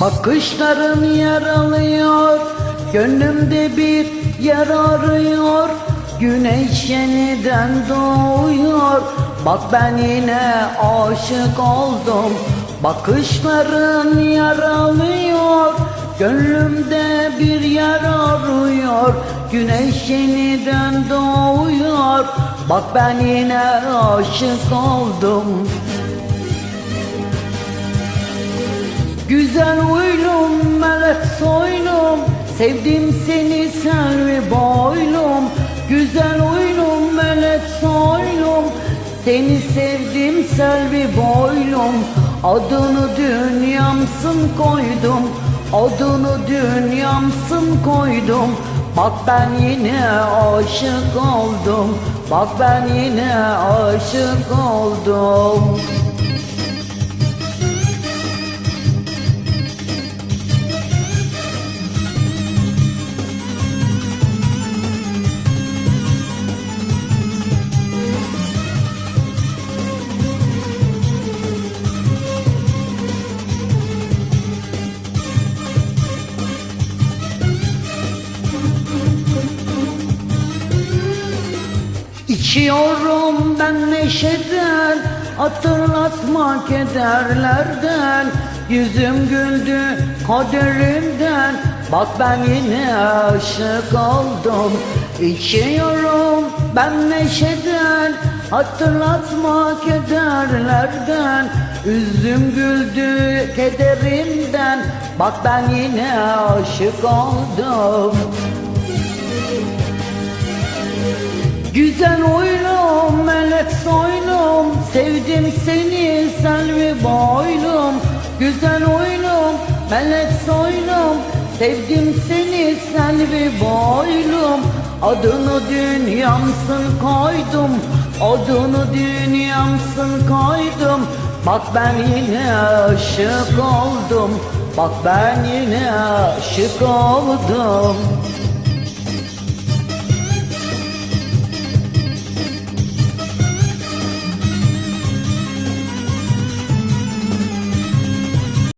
Bakışların yaralıyor Gönlümde bir yer arıyor. Güneş yeniden doğuyor Bak ben yine aşık oldum. Bakışların yaralıyor Gönlümde bir yer arıyor. Güneş yeniden doğuyor Bak ben yine aşık oldum Güzel uylum, melek soylum Sevdim seni selvi boylum. Güzel uylum, melek soylum Seni sevdim selvi boylum. Adını dünyamsın koydum Adını dünyamsın koydum. Bak ben yine aşık oldum Bak ben yine aşık oldum İçiyorum ben neşeden Hatırlatma kederlerden. Yüzüm güldü kaderimden Bak ben yine aşık oldum. İçiyorum ben neşeden Hatırlatma kederlerden. Yüzüm güldü kederimden Bak ben yine aşık oldum Güzel oylum, melek soylum Sevdim seni selvi boylum Güzel oylum, melek soylum Sevdim seni selvi boylum Adını dünyamsın koydum Adını dünyamsın koydum. Bak ben yine aşık oldum Bak ben yine aşık oldum